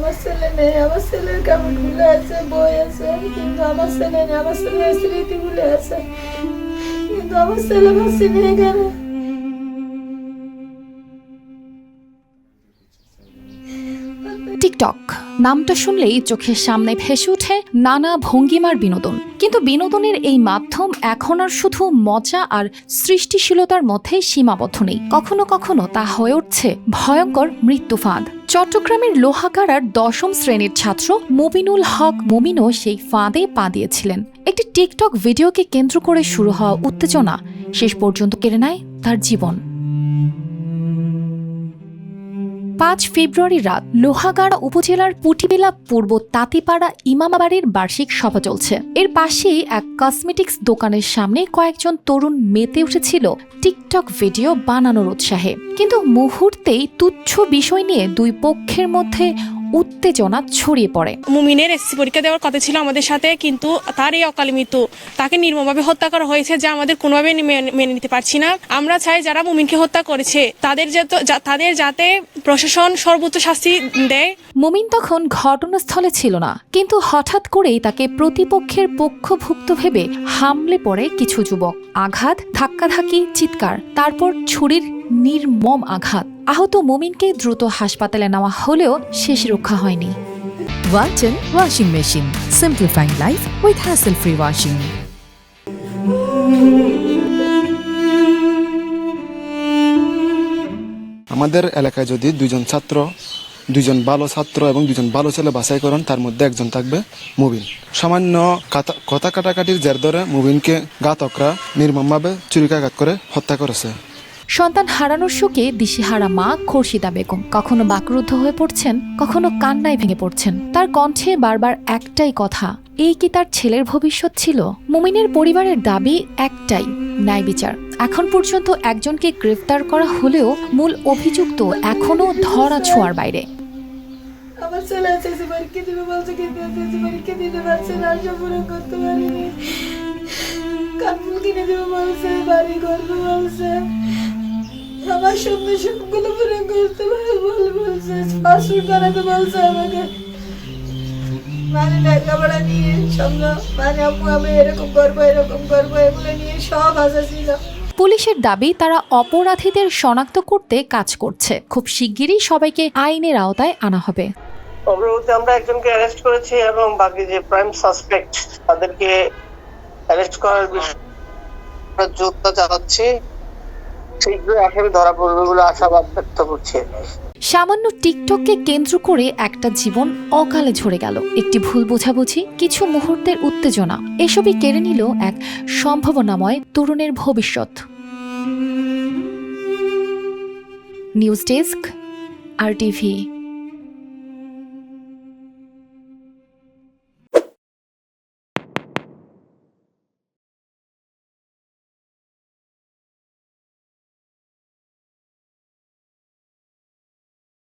আমার ছেলে নেই, আমার ছেলের আছে, বই আছে, কিন্তু আমার ছেলে নেই, আমার আছে। কিন্তু আমার ছেলে কেন টিকটক, নামটা শুনলেই চোখের সামনে ভেসে ওঠে নানা ভঙ্গিমার বিনোদন। কিন্তু বিনোদনের এই মাধ্যম এখন আর শুধু মজা আর সৃষ্টিশীলতার মধ্যে সীমাবদ্ধ নেই। কখনো কখনো তা হয়ে উঠছে ভয়ঙ্কর মৃত্যু ফাঁদ চট্টগ্রামের লোহাগাড়ার দশম শ্রেণির ছাত্র মুবিনুল হক মুমিনও সেই ফাঁদে পা দিয়েছিলেন। একটি টিকটক ভিডিওকে কেন্দ্র করে শুরু হওয়া উত্তেজনা শেষ পর্যন্ত কেড়ে নেয় তার জীবন। পাঁচ ফেব্রুয়ারি রাত লোহাগাড়া উপজেলার পুটিবেলা পূর্ব তাঁতিপাড়া ইমামাবাড়ির বার্ষিক সভা চলছে। এর পাশেই এক কসমেটিক্স দোকানের সামনে কয়েকজন তরুণ মেতে উঠেছিল টিকটক ভিডিও বানানোর উৎসাহে। কিন্তু মুহূর্তেই তুচ্ছ বিষয় নিয়ে দুই পক্ষের মধ্যে উত্তেজনা ছড়িয়ে পড়ে। মুমিনের এসসি পরীক্ষা দেওয়ার কথা ছিল আমাদের সাথে কিন্তু তার এই অকাল মৃত্যু। তাকে নির্মমভাবে হত্যা করা হয়েছে যা আমাদের কোনোভাবে মেনে- নিতে পারছি না। আমরা চাই যারা মুমিনকে হত্যা করেছে তাদের তাদের যাতে প্রশাসন সর্বোচ্চ শাস্তি দেয়। মুমিন তখন ঘটনাস্থলে ছিল না কিন্তু হঠাৎ করেই তাকে প্রতিপক্ষের পক্ষভুক্ত ভেবে হামলে পড়ে কিছু যুবক। আঘাত ধাক্কাধাক্কি চিৎকার তারপর ছুরির নির্মম আঘাত। আহত মুমিনকে দ্রুত হাসপাতালে নেওয়া হলেও শেষ রক্ষা হয়নি। Walton Washing Machine. Simplifying life with hassle-free washing আমাদের এলাকায় যদি দুজন ছাত্র দুজন ভালো ছাত্র এবং দুজন ভালো ছেলে বাছাই করেন তার মধ্যে একজন থাকবে মুবিন সামান্য কথা কাটাকাটির জের ধরে মুবিনকে ঘাতকরা নির্মমভাবে চুরিকাঘাত করে হত্যা করেছে। সন্তান হারানোর শোকে দিশেহারা মা খোরশিদা বেগম কখনো বাকরুদ্ধ হয়ে পড়ছেন, কখনো কান্নায় ভেঙে পড়ছেন। তার কণ্ঠে বারবার একটাই কথা, এই কি তার ছেলের ভবিষ্যৎ ছিল? মুমিনের পরিবারের দাবি একটাই, ন্যায় বিচার। এখন পর্যন্ত একজনকে গ্রেফতার করা হলেও মূল অভিযুক্ত এখনও ধরা ছোঁয়ার বাইরে। আমার ছেলে দিবে বলছে দিতে পারছে না পূরণ করতে পারিনি। বলছে, বাড়ি আমার সঙ্গে সবগুলো করতে পারে বল বলছে পাসপোর্ট বানাতে বলছে আমাকে। মানে লেখাপড়া নিয়ে সঙ্গে মানে আম্মু আমি এরকম করব এরকম করব এগুলো নিয়ে সব আশা ছিল। পুলিশের দাবি তারা অপরাধীদের শনাক্ত করতে কাজ করছে। খুব শিগগিরই সবাইকে আইনের আওতায় আনা হবে। অগ্রগতি আমরা একজনকে অ্যারেস্ট করেছি এবং বাকি যে প্রাইম সাসপেক্ট তাদেরকে অ্যারেস্ট করার বিষয়ে যোদ্ধা চালাচ্ছি শীঘ্রই আসামি ধরা পড়বে বলে আশাবাদ ব্যক্ত করছে। সামান্য টিকটককে কেন্দ্র করে একটা জীবন অকালে ঝরে গেল। একটি ভুল বোঝাবুঝি, কিছু মুহূর্তের উত্তেজনা, এসবই কেড়ে নিল এক সম্ভাবনাময় তরুণের ভবিষ্যৎ। News desk, R TV.